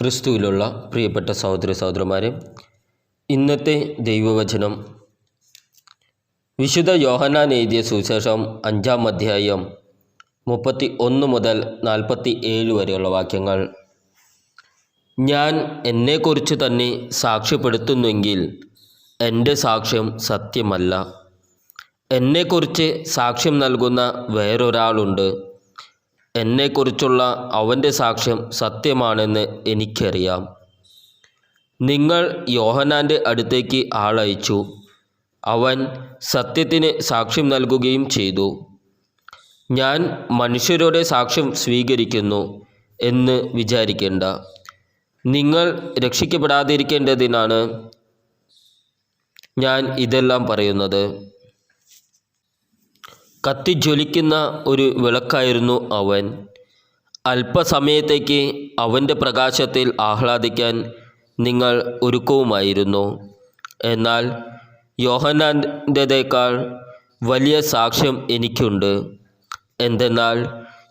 ക്രിസ്തുവിലുള്ള പ്രിയപ്പെട്ട സഹോദര സഹോദരന്മാരെ ഇന്നത്തെ ദൈവവചനം വിശുദ്ധ യോഹനാൻ എഴുതിയ സുവിശേഷം അഞ്ചാം അധ്യായം മുപ്പത്തി ഒന്ന് മുതൽ നാൽപ്പത്തി ഏഴ് വരെയുള്ള വാക്യങ്ങൾ. ഞാൻ എന്നെക്കുറിച്ച് തന്നെ സാക്ഷ്യപ്പെടുത്തുന്നുവെങ്കിൽ എന്റെ സാക്ഷ്യം സത്യമല്ല. എന്നെക്കുറിച്ച് സാക്ഷ്യം നൽകുന്ന വേറൊരാളുണ്ട്. എന്നെക്കുറിച്ചുള്ള അവന്റെ സാക്ഷ്യം സത്യമാണെന്ന് എനിക്കറിയാം. നിങ്ങൾ യോഹനാന്റെ അടുത്തേക്ക് ആളയച്ചു. അവൻ സത്യത്തിന് സാക്ഷ്യം നൽകുകയും ചെയ്തു. ഞാൻ മനുഷ്യരുടെ സാക്ഷ്യം സ്വീകരിക്കുന്നു എന്ന് വിചാരിക്കേണ്ട. നിങ്ങൾ രക്ഷിക്കപ്പെടാതിരിക്കേണ്ടതിനാണ് ഞാൻ ഇതെല്ലാം പറയുന്നത്. കത്തിജ്വലിക്കുന്ന ഒരു വിളക്കായിരുന്നു അവൻ. അല്പസമയത്തേക്ക് അവന്റെ പ്രകാശത്തിൽ ആഹ്ലാദിക്കാൻ നിങ്ങൾ ഒരുക്കവുമായിരുന്നു. എന്നാൽ യോഹനാന്റെതേക്കാൾ വലിയ സാക്ഷ്യം എനിക്കുണ്ട്. എന്തെന്നാൽ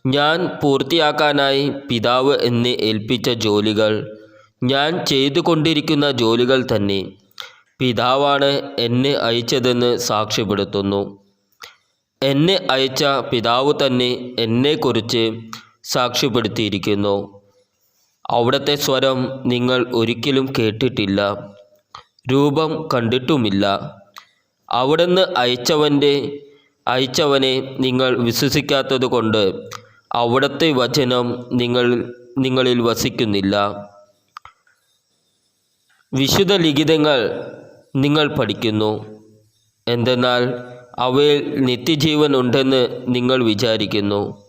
ഞാൻ പൂർത്തിയാക്കാനായി പിതാവ് എന്നെ ഏൽപ്പിച്ച ജോലികൾ ഞാൻ ചെയ്തുകൊണ്ടിരിക്കുന്ന ജോലികൾ തന്നെ പിതാവാണ് എന്നെ അയച്ചതെന്ന് സാക്ഷ്യപ്പെടുത്തുന്നു. എന്നെ അയച്ച പിതാവ് തന്നെ എന്നെക്കുറിച്ച് സാക്ഷ്യപ്പെടുത്തിയിരിക്കുന്നു. അവിടുത്തെ സ്വരം നിങ്ങൾ ഒരിക്കലും കേട്ടിട്ടില്ല. രൂപം കണ്ടിട്ടുമില്ല. അവിടുന്ന് അയച്ചവന്റെ അയച്ചവനെ നിങ്ങൾ വിശ്വസിക്കാത്തത് കൊണ്ട് അവിടുത്തെ വചനം നിങ്ങൾ നിങ്ങളിൽ വസിക്കുന്നില്ല. വിശുദ്ധ ലിഖിതങ്ങൾ നിങ്ങൾ പഠിക്കുന്നു. എന്തെന്നാൽ അവയിൽ നിത്യജീവൻ ഉണ്ടെന്ന് നിങ്ങൾ വിചാരിക്കുന്നു.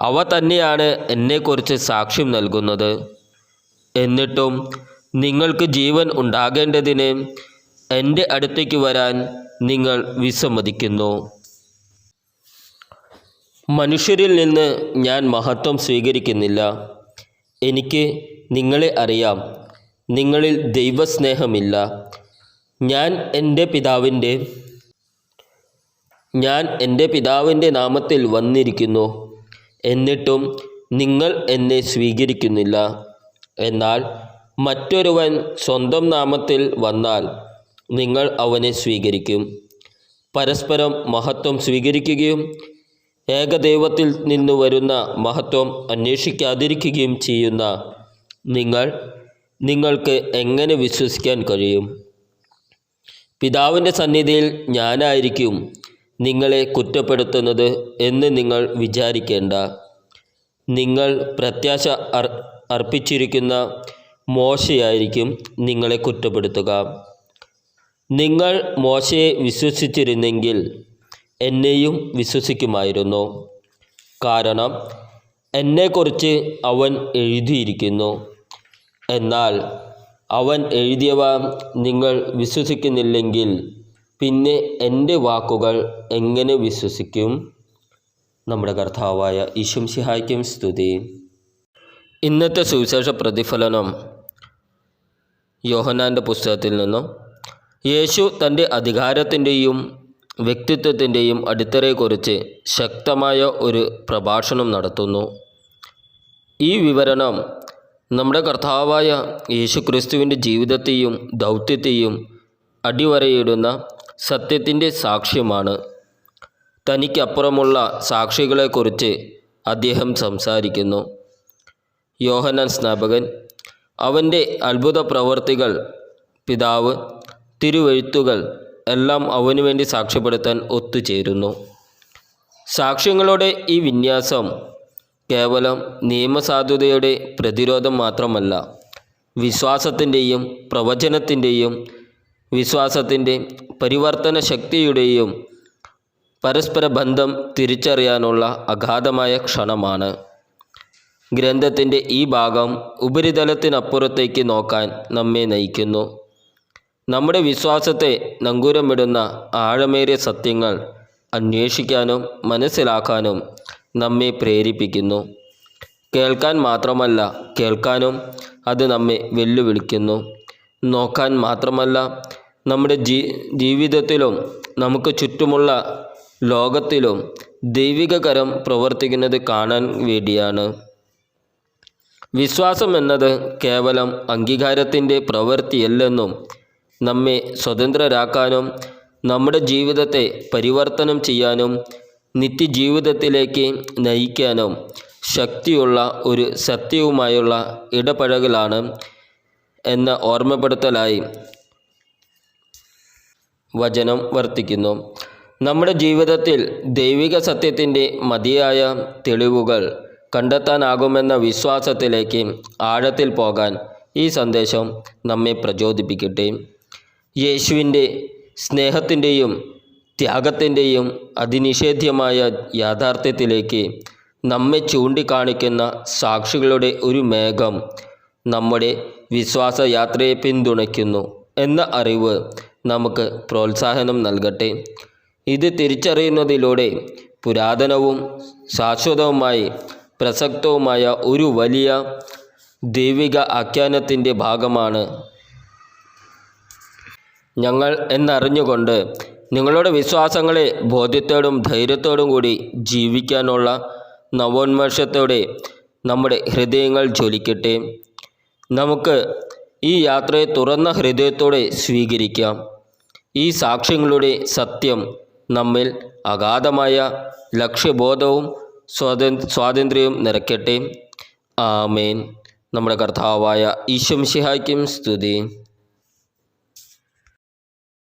അവ തന്നെയാണ് എന്നെക്കുറിച്ച് സാക്ഷ്യം നൽകുന്നത്. എന്നിട്ടും നിങ്ങൾക്ക് ജീവൻ ഉണ്ടാകേണ്ടതിന് എന്റെ അടുത്തേക്ക് വരാൻ നിങ്ങൾ വിസമ്മതിക്കുന്നു. മനുഷ്യരിൽ നിന്ന് ഞാൻ മഹത്വം സ്വീകരിക്കുന്നില്ല. എനിക്ക് നിങ്ങളെ അറിയാം. നിങ്ങളിൽ ദൈവസ്നേഹമില്ല. ഞാൻ എന്റെ പിതാവിന്റെ ഞാൻ എന്റെ പിതാവിന്റെ നാമത്തിൽ വന്നിരിക്കുന്നു. എന്നിട്ടും നിങ്ങൾ എന്നെ സ്വീകരിക്കുന്നില്ല. എന്നാൽ മറ്റൊരുവൻ സ്വന്തം നാമത്തിൽ വന്നാൽ നിങ്ങൾ അവനെ സ്വീകരിക്കും. പരസ്പരം മഹത്വം സ്വീകരിക്കുകയും ഏകദൈവത്തിൽ നിന്ന് വരുന്ന മഹത്വം അന്വേഷിക്കാതിരിക്കുകയും ചെയ്യുന്ന നിങ്ങൾ നിങ്ങൾക്ക് എങ്ങനെ വിശ്വസിക്കാൻ കഴിയും? പിതാവിന്റെ സന്നിധിയിൽ ഞാനായിരിക്കും നിങ്ങളെ കുറ്റപ്പെടുത്തുന്നത് എന്ന് നിങ്ങൾ വിചാരിക്കേണ്ട. നിങ്ങൾ പ്രത്യാശ അർ അർപ്പിച്ചിരിക്കുന്ന മോശയായിരിക്കും നിങ്ങളെ കുറ്റപ്പെടുത്തുക. നിങ്ങൾ മോശയെ വിശ്വസിച്ചിരുന്നെങ്കിൽ എന്നെയും വിശ്വസിക്കുമായിരുന്നു. കാരണം എന്നെക്കുറിച്ച് അവൻ എഴുതിയിരിക്കുന്നു. എന്നാൽ അവൻ എഴുതിയവ നിങ്ങൾ വിശ്വസിക്കുന്നില്ലെങ്കിൽ പിന്നെ എന്റെ വാക്കുകൾ എങ്ങനെ വിശ്വസിക്കും? നമ്മുടെ കർത്താവായ ഈശും സിഹായ്ക്കും സ്തുതി. ഇന്നത്തെ സുവിശേഷ പ്രതിഫലനം യോഹനാന്റെ പുസ്തകത്തിൽ നിന്നും യേശു തന്റെ അധികാരത്തിന്റെയും വ്യക്തിത്വത്തിന്റെയും അടിത്തറയെക്കുറിച്ച് ശക്തമായ ഒരു പ്രഭാഷണം നടത്തുന്നു. ഈ വിവരണം നമ്മുടെ കർത്താവായ യേശു ക്രിസ്തുവിന്റെ ജീവിതത്തെയും ദൗത്യത്തെയും അടിവരയിടുന്ന സത്യത്തിന്റെ സാക്ഷ്യമാണ്. തനിക്കപ്പുറമുള്ള സാക്ഷികളെക്കുറിച്ച് അദ്ദേഹം സംസാരിക്കുന്നു. യോഹനാൻ സ്നാപകൻ അവന്റെ അത്ഭുത പ്രവർത്തികൾ പിതാവ് തിരുവെഴുത്തുകൾ എല്ലാം അവനു വേണ്ടി സാക്ഷ്യപ്പെടുത്താൻ ഒത്തുചേരുന്നു. സാക്ഷ്യങ്ങളുടെ ഈ വിന്യാസം കേവലം നിയമസാധുതയുടെ പ്രതിരോധം മാത്രമല്ല വിശ്വാസത്തിന്റെയും പ്രവചനത്തിന്റെയും വിശ്വാസത്തിന്റെ പരിവർത്തന ശക്തിയുടെയും പരസ്പര ബന്ധം തിരിച്ചറിയാനുള്ള അഗാധമായ ക്ഷണമാണ്. ഗ്രന്ഥത്തിന്റെ ഈ ഭാഗം ഉപരിതലത്തിനപ്പുറത്തേക്ക് നോക്കാൻ നമ്മെ നയിക്കുന്നു. നമ്മുടെ വിശ്വാസത്തെ നങ്കൂരമിടുന്ന ആഴമേറിയ സത്യങ്ങൾ അന്വേഷിക്കാനും മനസ്സിലാക്കാനും നമ്മെ പ്രേരിപ്പിക്കുന്നു. കേൾക്കാൻ മാത്രമല്ല കേൾക്കാനും അത് നമ്മെ വെല്ലുവിളിക്കുന്നു. നോക്കാൻ മാത്രമല്ല നമ്മുടെ ജീ ജീവിതത്തിലും നമുക്ക് ചുറ്റുമുള്ള ലോകത്തിലും ദൈവിക കരം പ്രവർത്തിക്കുന്നത് കാണാൻ വേണ്ടിയാണ്. വിശ്വാസം എന്നത് കേവലം അംഗീകാരത്തിന്റെ പ്രവൃത്തിയല്ലെന്നും നമ്മെ സ്വതന്ത്രരാക്കാനും നമ്മുടെ ജീവിതത്തെ പരിവർത്തനം ചെയ്യാനും നിത്യജീവിതത്തിലേക്ക് നയിക്കാനും ശക്തിയുള്ള ഒരു സത്യവുമായുള്ള ഇടപഴകലാണ് എന്ന ഓർമ്മപ്പെടുത്തലായി വചനം വർത്തിക്കുന്നു. നമ്മുടെ ജീവിതത്തിൽ ദൈവിക സത്യത്തിന്റെ മതിയായ തെളിവുകൾ കണ്ടെത്താനാകുമെന്ന വിശ്വാസത്തിലേക്ക് ആഴത്തിൽ പോകാൻ ഈ സന്ദേശം നമ്മെ പ്രചോദിപ്പിക്കട്ടെ. യേശുവിന്റെ സ്നേഹത്തിന്റെയും ത്യാഗത്തിന്റെയും അതിനിഷേധ്യമായ യാഥാർത്ഥ്യത്തിലേക്ക് നമ്മെ ചൂണ്ടിക്കാണിക്കുന്ന സാക്ഷികളുടെ ഒരു മേഘം നമ്മുടെ വിശ്വാസയാത്രയെ പിന്തുണയ്ക്കുന്നു എന്ന അറിവ് നമുക്ക് പ്രോത്സാഹനം നൽകട്ടെ. ഇത് തിരിച്ചറിയുന്നതിലൂടെ പുരാതനവും ശാശ്വതവുമായി പ്രസക്തവുമായ ഒരു വലിയ ദൈവിക ആഖ്യാനത്തിന്റെ ഭാഗമാണ്. ഞങ്ങൾ എന്നറിഞ്ഞുകൊണ്ട് നിങ്ങളുടെ വിശ്വാസങ്ങളെ ബോധ്യത്തോടും ധൈര്യത്തോടും കൂടി ജീവിക്കാനുള്ള നവോന്മേഷത്തോടെ നമ്മുടെ ഹൃദയങ്ങൾ ജ്വലിക്കട്ടെ. നമുക്ക് ഈ യാത്രയെ തുറന്ന ഹൃദയത്തോടെ സ്വീകരിക്കാം. ഈ സാക്ഷ്യങ്ങളുടെ സത്യം നമ്മിൽ അഗാധമായ ലക്ഷ്യബോധവും സ്വാത സ്വാതന്ത്ര്യവും നിറയ്ക്കട്ടെ. ആമേൻ. നമ്മുടെ കർത്താവായ ഈശ്വംശിഹായ്ക്കും സ്തുതി.